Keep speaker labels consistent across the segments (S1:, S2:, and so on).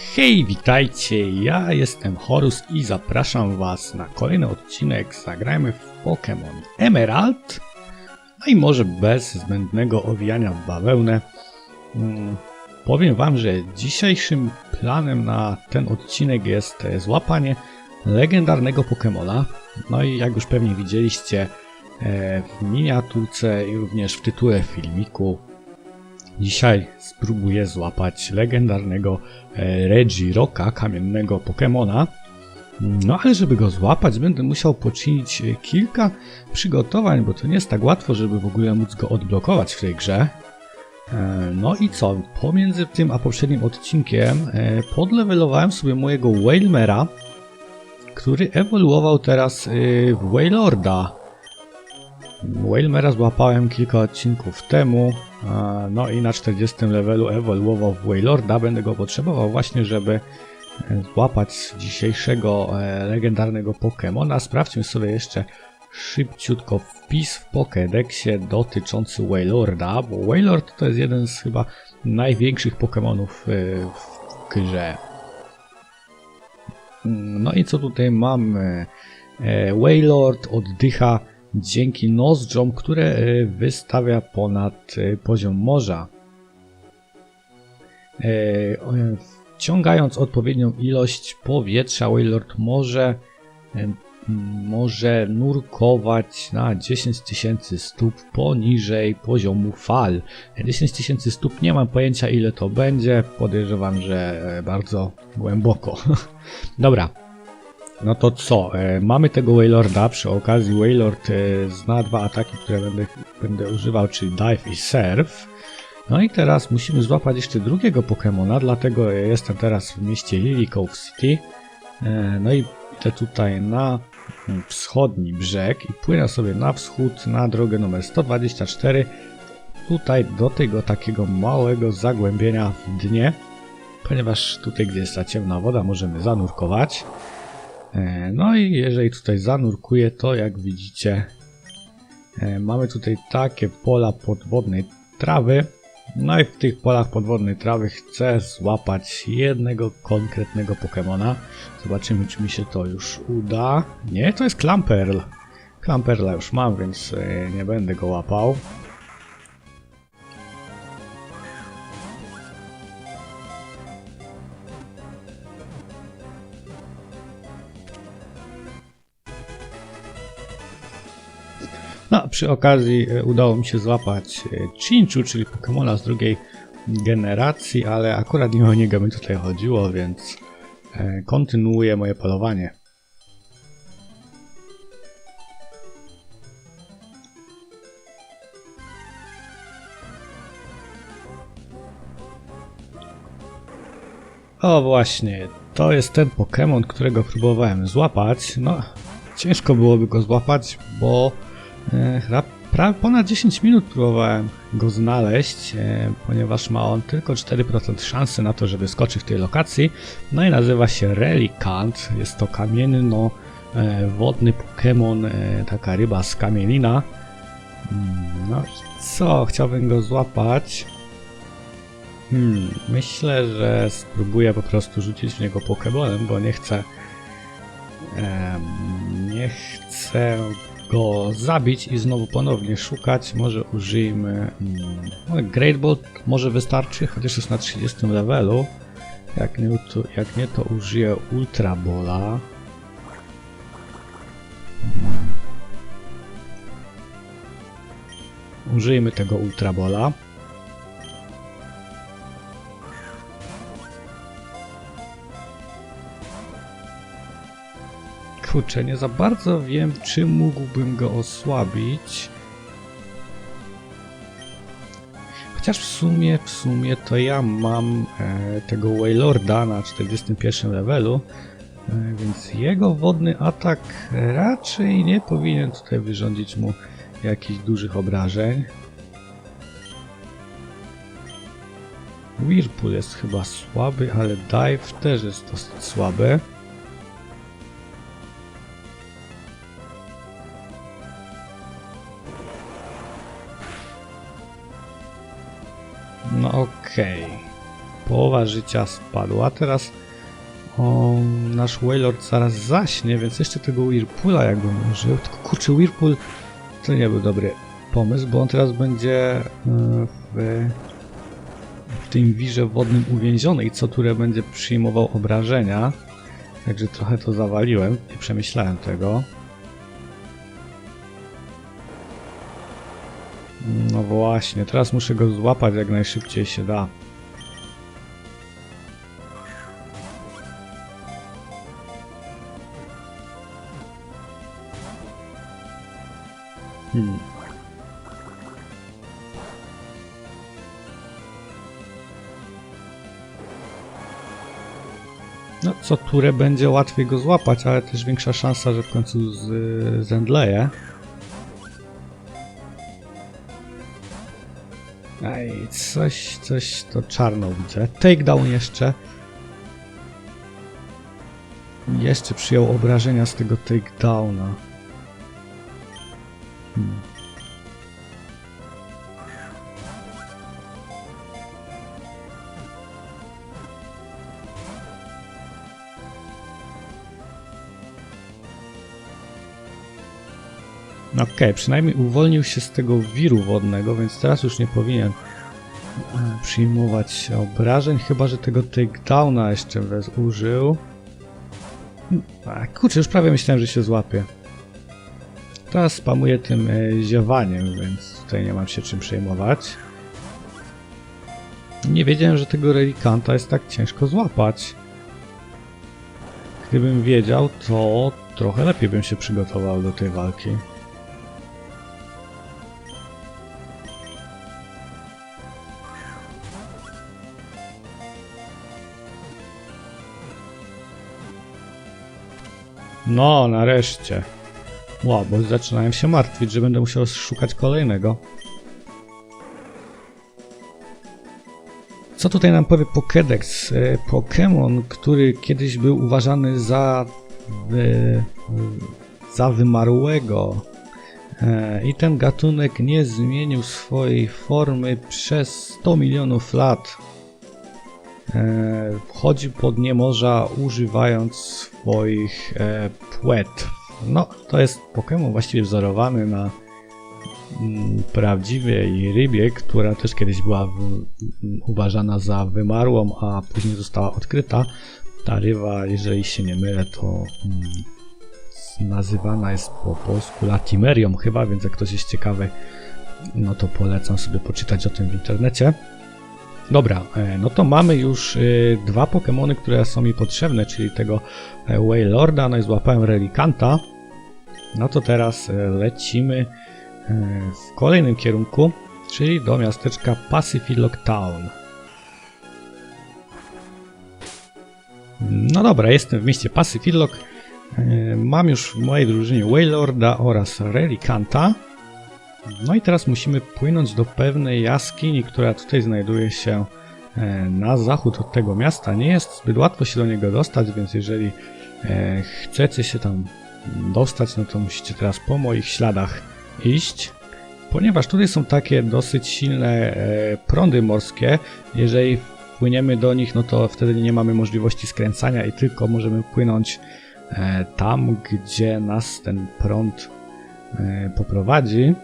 S1: Hej, witajcie, ja jestem Horus i zapraszam was na kolejny odcinek Zagrajmy w Pokémon Emerald. No i może bez zbędnego owijania w bawełnę, mm, powiem wam, że dzisiejszym planem na ten odcinek jest złapanie legendarnego Pokémona. No i jak już pewnie widzieliście e, w miniaturce i również w tytule filmiku, Dzisiaj spróbuję złapać legendarnego e, Regiroka, kamiennego Pokemona. No ale żeby go złapać, będę musiał poczynić e, kilka przygotowań, bo to nie jest tak łatwo, żeby w ogóle móc go odblokować w tej grze. E, No i co? Pomiędzy tym a poprzednim odcinkiem podlewelowałem sobie mojego Wailmera, który ewoluował teraz w Wailorda. Wailmera złapałem kilka odcinków temu, no i na 40 levelu ewoluował w Wailorda. Będę go potrzebował właśnie, żeby e, złapać dzisiejszego e, legendarnego Pokemona. Sprawdźmy sobie jeszcze szybciutko wpis w Pokédexie dotyczący Wailorda, bo Wailord to jest jeden z chyba największych Pokemonów e, w grze. No i co tutaj mamy? Wailord oddycha dzięki nozdrzom, które e, wystawia ponad e, poziom morza. E, Wciągając odpowiednią ilość powietrza, Wailord może, może nurkować na 10 tysięcy stóp poniżej poziomu fal. 10 tysięcy stóp nie mam pojęcia ile to będzie, podejrzewam, że bardzo głęboko. Dobra, no to co? E, mamy tego Wailorda. Przy okazji Wailord e, zna dwa ataki, które będę, będę używał, czyli Dive i Surf. No i teraz musimy złapać jeszcze drugiego Pokemona, dlatego jestem teraz w mieście Lily Cove City. E, no i idę tutaj na mm, wschodni brzeg i płynę sobie na wschód na drogę numer 124. Tutaj do tego takiego małego zagłębienia w dnie, ponieważ tutaj, gdzie jest ta ciemna woda, możemy zanurkować. E, No i jeżeli tutaj zanurkuję, to jak widzicie, e, mamy tutaj takie pola podwodnej trawy. No i w tych polach podwodnej trawy chcę złapać jednego konkretnego Pokemona. Zobaczymy, czy mi się to już uda. Nie, to jest Clamperl. Clamperla już mam, więc e, nie będę go łapał. Przy okazji e, udało mi się złapać e, Chinchu, czyli Pokemona z drugiej generacji, ale akurat nie o niego mi tutaj chodziło, więc e, kontynuuję moje polowanie. O właśnie, to jest ten Pokémon, którego próbowałem złapać. No, ciężko byłoby go złapać, bo Chyba pra- ponad 10 minut próbowałem go znaleźć, e, ponieważ ma on tylko 4% szansy na to, żeby skoczyć w tej lokacji. No i nazywa się Relicant. Jest to kamienno e, wodny Pokémon, e, taka ryba z kamienina. Mm, No i co? Chciałbym go złapać. Hmm, myślę, że spróbuję po prostu rzucić w niego Pokémonem, bo nie chcę. em, nie chcę go zabić i znowu ponownie szukać. Może użyjmy. Mm, Great Bolt może wystarczy, chociaż jest na 30 levelu. Jak nie, to, jak nie to użyję Ultra Bola. Użyjmy tego Ultra Bola. Kurczę, nie za bardzo wiem, czy mógłbym go osłabić. Chociaż w sumie, w sumie to ja mam e, tego Wailorda na 41 levelu, e, więc jego wodny atak raczej nie powinien tutaj wyrządzić mu jakichś dużych obrażeń. Whirlpool jest chyba słaby, ale Dive też jest dosyć słaby. Okej. Po połowa życia spadła. Teraz o, nasz Wailord zaraz zaśnie, więc jeszcze tego Whirlpoola jakbym użył. Tylko kurczę, Whirlpool to nie był dobry pomysł, bo on teraz będzie e, w, w tym wirze wodnym uwięziony i co turę będzie przyjmował obrażenia. Także trochę to zawaliłem, nie przemyślałem tego. Właśnie, teraz muszę go złapać jak najszybciej się da. Hmm. No, co turę będzie łatwiej go złapać, ale też większa szansa, że w końcu z. Ej, coś, coś to czarno widzę. Takedown jeszcze. Jeszcze przyjął obrażenia z tego takedowna. Hmm. Okej, przynajmniej uwolnił się z tego wiru wodnego, więc teraz już nie powinien e, przyjmować obrażeń, chyba że tego takedowna jeszcze użył. Kurczę, już prawie myślałem, że się złapie. Teraz spamuję tym e, ziewaniem, więc tutaj nie mam się czym przejmować. Nie wiedziałem, że tego relikanta jest tak ciężko złapać. Gdybym wiedział, to trochę lepiej bym się przygotował do tej walki. No, nareszcie. Wow, bo zaczynałem się martwić, że będę musiał szukać kolejnego. Co tutaj nam powie Pokédex? E, Pokémon, który kiedyś był uważany za, wy, za wymarłego e, i ten gatunek nie zmienił swojej formy przez 100 milionów lat. E, wchodzi pod nie morza używając swoich e, płetw. No, to jest Pokémon właściwie wzorowany na mm, prawdziwej rybie, która też kiedyś była w, uważana za wymarłą, a później została odkryta. Ta ryba, jeżeli się nie mylę, to mm, nazywana jest po polsku Latimerią chyba, więc jak ktoś jest ciekawy, no to polecam sobie poczytać o tym w internecie. Dobra, e, no to mamy już e, dwa Pokémony, które są mi potrzebne, czyli tego e, Waylorda, no i złapałem Relikanta. No to teraz lecimy w kolejnym kierunku, czyli do miasteczka Pacific Town. No dobra, jestem w mieście Pacific Mam już w mojej drużynie Waylorda oraz Relikanta. No i teraz musimy płynąć do pewnej jaskini, która tutaj znajduje się e, na zachód od tego miasta. Nie jest zbyt łatwo się do niego dostać, więc jeżeli e, chcecie się tam dostać, no to musicie teraz po moich śladach iść. Ponieważ tutaj są takie dosyć silne e, prądy morskie, jeżeli płyniemy do nich, no to wtedy nie mamy możliwości skręcania i tylko możemy płynąć tam, gdzie nas ten prąd poprowadzi.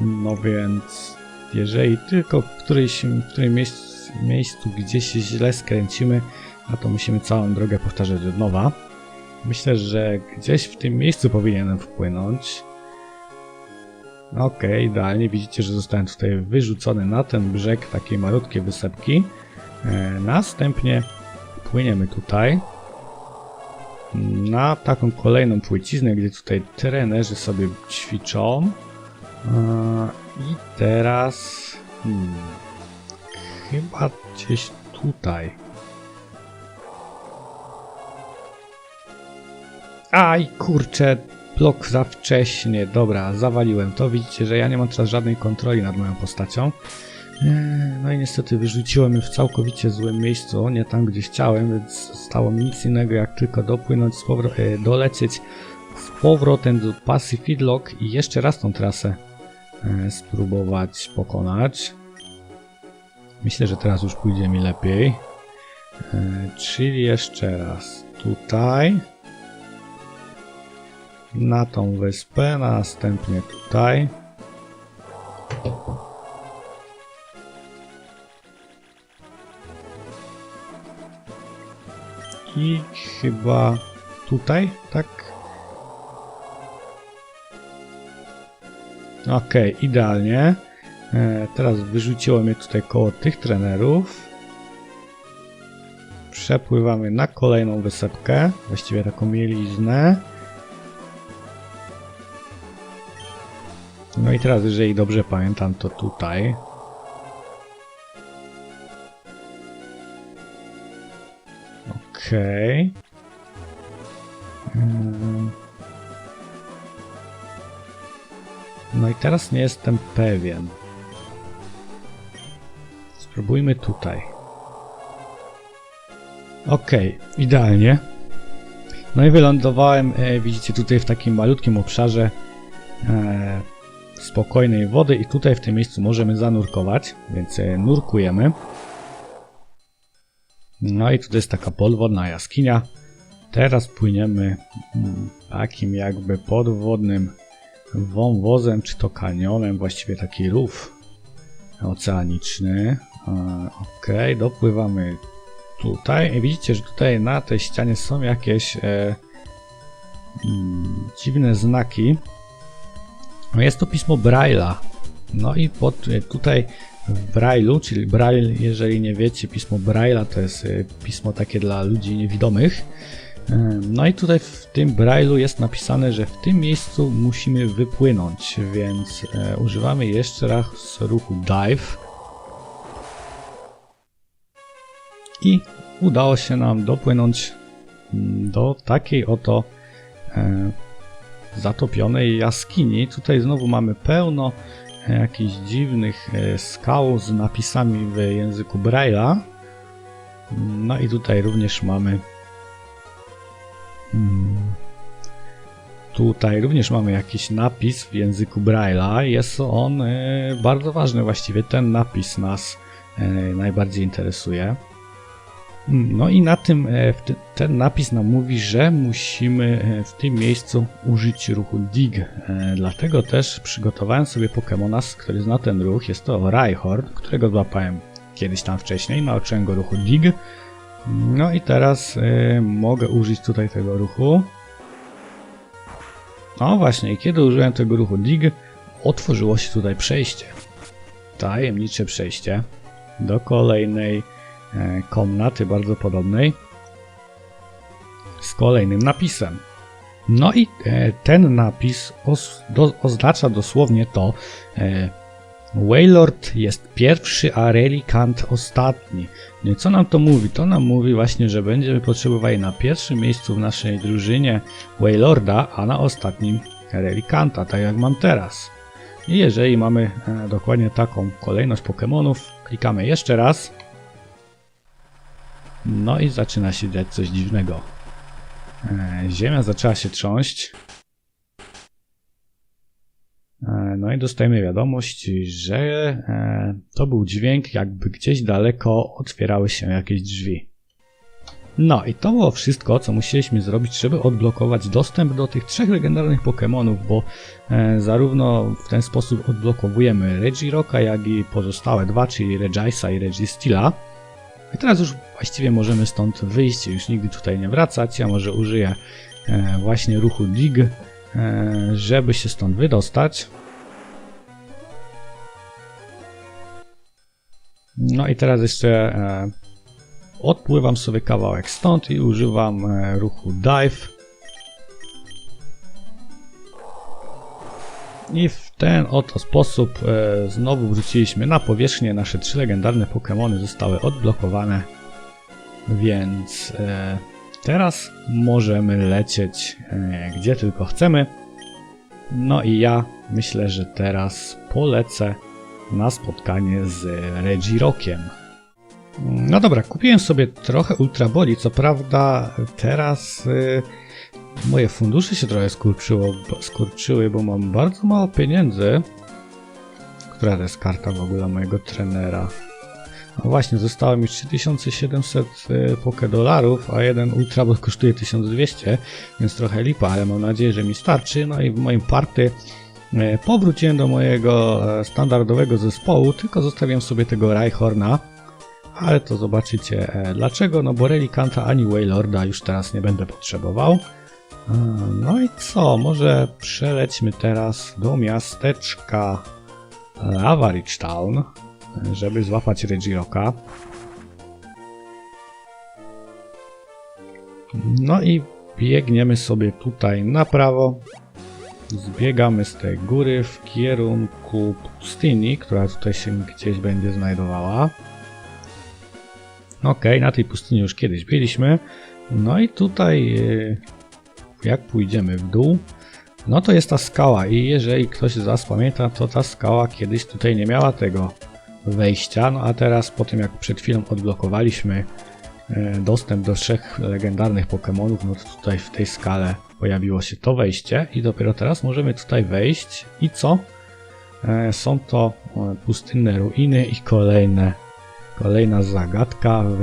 S1: No więc, jeżeli tylko w, którejś, w którym miejscu, miejscu gdzieś się źle skręcimy, no to musimy całą drogę powtarzać od nowa. Myślę, że gdzieś w tym miejscu powinienem wpłynąć. Okej, okay, idealnie. Widzicie, że zostałem tutaj wyrzucony na ten brzeg takiej malutkiej wysepki. E, następnie płyniemy tutaj na taką kolejną płyciznę, gdzie tutaj trenerzy sobie ćwiczą. I teraz... Hmm, chyba gdzieś tutaj. Aj, kurczę, blok za wcześnie. Dobra, zawaliłem to. Widzicie, że ja nie mam teraz żadnej kontroli nad moją postacią. No i niestety wyrzuciłem ją w całkowicie złym miejscu, nie tam gdzie chciałem, więc zostało mi nic innego jak tylko dopłynąć, e, dolecieć z powrotem do Pacific Lock i jeszcze raz tą trasę spróbować pokonać. Myślę, że teraz już pójdzie mi lepiej. E, czyli jeszcze raz tutaj. Na tą wyspę, następnie tutaj. I chyba tutaj, tak? Okej, idealnie. E, teraz wyrzuciło mnie tutaj koło tych trenerów. Przepływamy na kolejną wysepkę, właściwie taką mieliznę. No i teraz, jeżeli dobrze pamiętam, to tutaj. Okej. Mm. No i teraz nie jestem pewien. Spróbujmy tutaj. Okej, idealnie. No i wylądowałem, e, widzicie, tutaj w takim malutkim obszarze e, spokojnej wody i tutaj w tym miejscu możemy zanurkować, więc e, nurkujemy. No i tutaj jest taka podwodna jaskinia. Teraz płyniemy mm, takim jakby podwodnym wąwozem, czy to kanionem, właściwie taki rów oceaniczny. Ok, dopływamy tutaj. I widzicie, że tutaj na tej ścianie są jakieś e, mm, dziwne znaki. No jest to pismo Braille'a. No i pod, e, tutaj w Braille'u, czyli Braille, jeżeli nie wiecie, pismo Braille'a to jest e, pismo takie dla ludzi niewidomych. No i tutaj w tym Braille'u jest napisane, że w tym miejscu musimy wypłynąć, więc e, używamy jeszcze raz ruchu dive. I udało się nam dopłynąć mm, do takiej oto e, zatopionej jaskini. Tutaj znowu mamy pełno e, jakichś dziwnych skał z napisami w języku Braille'a. No i tutaj również mamy mm, Tutaj również mamy jakiś napis w języku Braille'a. Jest on e, bardzo ważny, właściwie ten napis nas e, najbardziej interesuje. Mm, No i na tym e, ten napis nam mówi, że musimy w tym miejscu użyć ruchu dig. Dlatego też przygotowałem sobie Pokemona, który zna ten ruch. Jest to Rhyhorn, którego złapałem kiedyś tam wcześniej. Nauczyłem go ruchu dig. No i teraz e, mogę użyć tutaj tego ruchu. No właśnie, kiedy użyłem tego ruchu dig, otworzyło się tutaj przejście. Tajemnicze przejście do kolejnej e, komnaty bardzo podobnej z kolejnym napisem. No i e, ten napis do, oznacza dosłownie to e, Waylord jest pierwszy, a Relikant ostatni. No i co nam to mówi? To nam mówi właśnie, że będziemy potrzebowali na pierwszym miejscu w naszej drużynie Waylorda, a na ostatnim Relikanta, tak jak mam teraz. I jeżeli mamy e, dokładnie taką kolejność Pokémonów, klikamy jeszcze raz. No i zaczyna się dziać coś dziwnego. E, Ziemia zaczęła się trząść. E, No i dostajemy wiadomość, że e, to był dźwięk, jakby gdzieś daleko otwierały się jakieś drzwi. No i to było wszystko, co musieliśmy zrobić, żeby odblokować dostęp do tych trzech legendarnych Pokémonów, bo e, zarówno w ten sposób odblokowujemy Regiroka, jak i pozostałe dwa, czyli Regisa i Registila. I teraz już właściwie możemy stąd wyjść, już nigdy tutaj nie wracać. Ja może użyję e, właśnie ruchu Dig, żeby się stąd wydostać. No i teraz jeszcze e, odpływam sobie kawałek stąd i używam e, ruchu Dive. I w ten oto sposób e, znowu wróciliśmy na powierzchnię. Nasze trzy legendarne Pokémony zostały odblokowane. Więc teraz możemy lecieć gdzie tylko chcemy. No i ja myślę, że teraz polecę na spotkanie z Regirokiem. No dobra, kupiłem sobie trochę Ultra Boli. Co prawda teraz y, moje fundusze się trochę skurczyło, skurczyły, bo mam bardzo mało pieniędzy. Która to jest karta w ogóle mojego trenera? No właśnie, zostało mi 3700 e, poke dolarów, a jeden ultra bot kosztuje 1200, więc trochę lipa, ale mam nadzieję, że mi starczy. No i w moim party powróciłem do mojego e, standardowego zespołu, tylko zostawiam sobie tego Rhyhorna. Ale to zobaczycie e, dlaczego, no bo Relikanta ani Waylorda już teraz nie będę potrzebował. E, No i co, może przelećmy teraz do miasteczka Average Town, żeby złapać Regiroka. No i biegniemy sobie tutaj na prawo. Zbiegamy z tej góry w kierunku pustyni, która tutaj się gdzieś będzie znajdowała. Ok, na tej pustyni już kiedyś byliśmy. No i tutaj, e, jak pójdziemy w dół, no to jest ta skała i jeżeli ktoś z Was pamięta, to ta skała kiedyś tutaj nie miała tego wejścia, no a teraz po tym jak przed chwilą odblokowaliśmy e, dostęp do trzech legendarnych Pokémonów, no to tutaj w tej skale pojawiło się to wejście i dopiero teraz możemy tutaj wejść i co? E, Są to e, pustynne ruiny i kolejne, kolejna zagadka w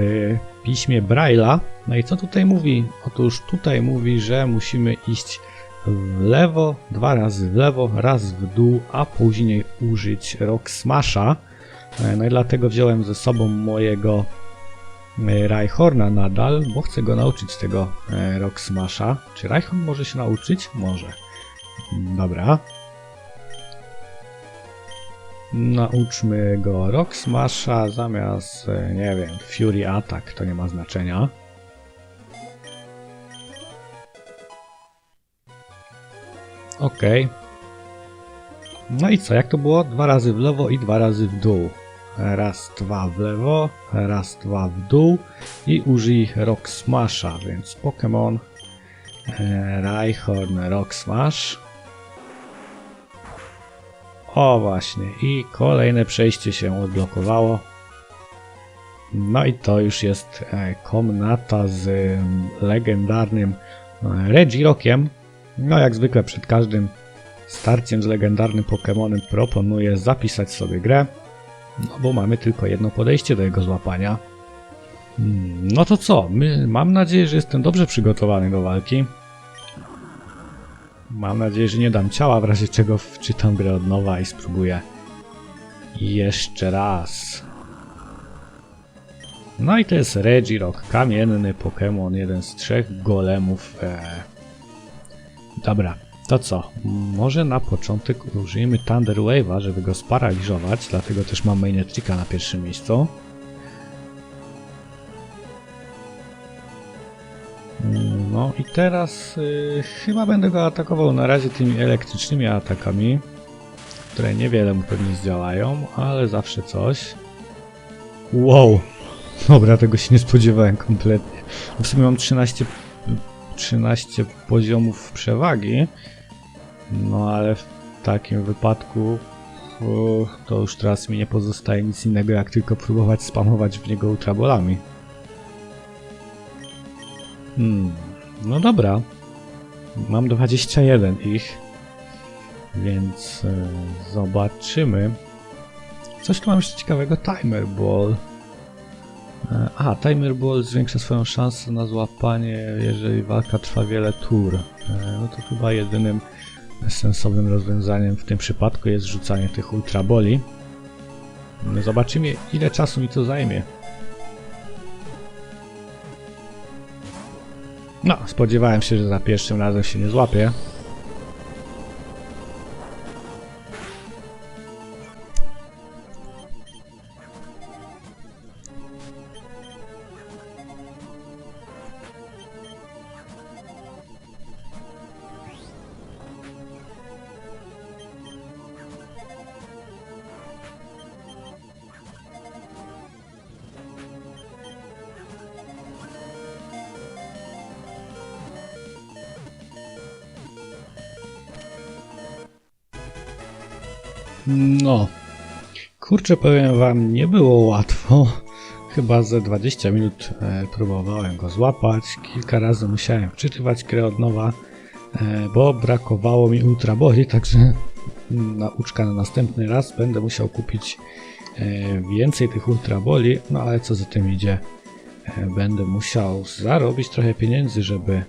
S1: piśmie Braille'a. No i co tutaj mówi? Otóż tutaj mówi, że musimy iść w lewo, dwa razy w lewo, raz w dół, a później użyć Rock Smasha. E, No i dlatego wziąłem ze sobą mojego e, Rhyhorna nadal, bo chcę go nauczyć tego e, Rock Smasha. Czy Rhyhorn może się nauczyć? Może. Dobra. Nauczmy go Rock Smasha zamiast, e, nie wiem, Fury Attack, to nie ma znaczenia. Okej. No i co, jak to było? Dwa razy w lewo i dwa razy w dół. Raz, dwa w lewo, raz, dwa w dół i użyj Rock Smasha, więc Pokémon e, Rock Smash. O właśnie, i kolejne przejście się odblokowało. No i to już jest e, komnata z em, legendarnym e, Regirokiem. No jak zwykle przed każdym starciem z legendarnym Pokémonem proponuję zapisać sobie grę, no bo mamy tylko jedno podejście do jego złapania. Hmm, No to co? My, mam nadzieję, że jestem dobrze przygotowany do walki. Mam nadzieję, że nie dam ciała, w razie czego wczytam grę od nowa i spróbuję jeszcze raz. No i to jest Regirock, kamienny Pokémon, jeden z trzech golemów. E... Dobra, to co? Może na początek użyjemy Thunder Wave'a, żeby go sparaliżować, dlatego też mam Mainetrika na pierwszym miejscu. No i teraz y, chyba będę go atakował na razie tymi elektrycznymi atakami, które niewiele mu pewnie zdziałają, ale zawsze coś. Wow! Dobra, tego się nie spodziewałem kompletnie. W sumie mam 13, 13 poziomów przewagi, no ale w takim wypadku to już teraz mi nie pozostaje nic innego jak tylko próbować spamować w niego ultrabolami. Hmm, no dobra. Mam 21 ich, więc e, zobaczymy. Coś tu mam jeszcze ciekawego. Timer Ball. E, Aha, Timer Ball zwiększa swoją szansę na złapanie, jeżeli walka trwa wiele tur. E, No to chyba jedynym sensownym rozwiązaniem w tym przypadku jest rzucanie tych ultraboli. No Zobaczymy, ile czasu mi to zajmie. No, spodziewałem się, że za pierwszym razem się nie złapie. No, kurczę, powiem wam, nie było łatwo. Chyba ze 20 minut e, próbowałem go złapać. Kilka razy musiałem wczytywać grę od nowa, e, bo brakowało mi ultraboli, także nauczka na następny raz będę musiał kupić e, więcej tych ultraboli, no ale co za tym idzie, e, będę musiał zarobić trochę pieniędzy, żeby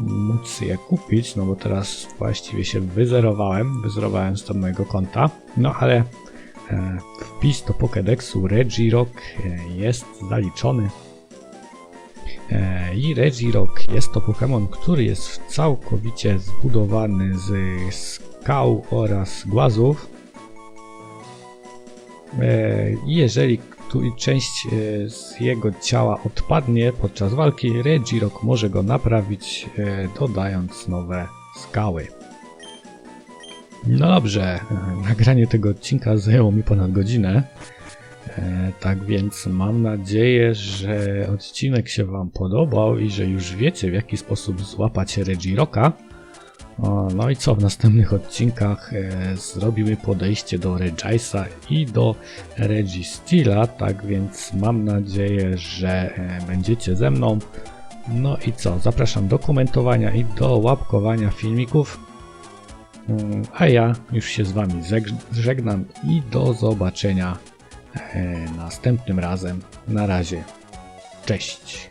S1: móc je kupić, no bo teraz właściwie się wyzerowałem, wyzerowałem z mojego konta, no ale e, wpis do Pokédexu Regirock e, jest zaliczony. E, I Regirock jest to Pokémon, który jest całkowicie zbudowany z skał oraz głazów. E, i część e, z jego ciała odpadnie podczas walki, Regirock może go naprawić, e, dodając nowe skały. No dobrze, e, nagranie tego odcinka zajęło mi ponad godzinę. Tak więc mam nadzieję, że odcinek się Wam podobał i że już wiecie w jaki sposób złapać Regirocka. No i co, w następnych odcinkach e, zrobimy podejście do Regice'a i do Registila, tak więc mam nadzieję, że e, będziecie ze mną. No i co, zapraszam do komentowania i do łapkowania filmików. Mm, A ja już się z Wami żegnam i do zobaczenia e, następnym razem. Na razie. Cześć.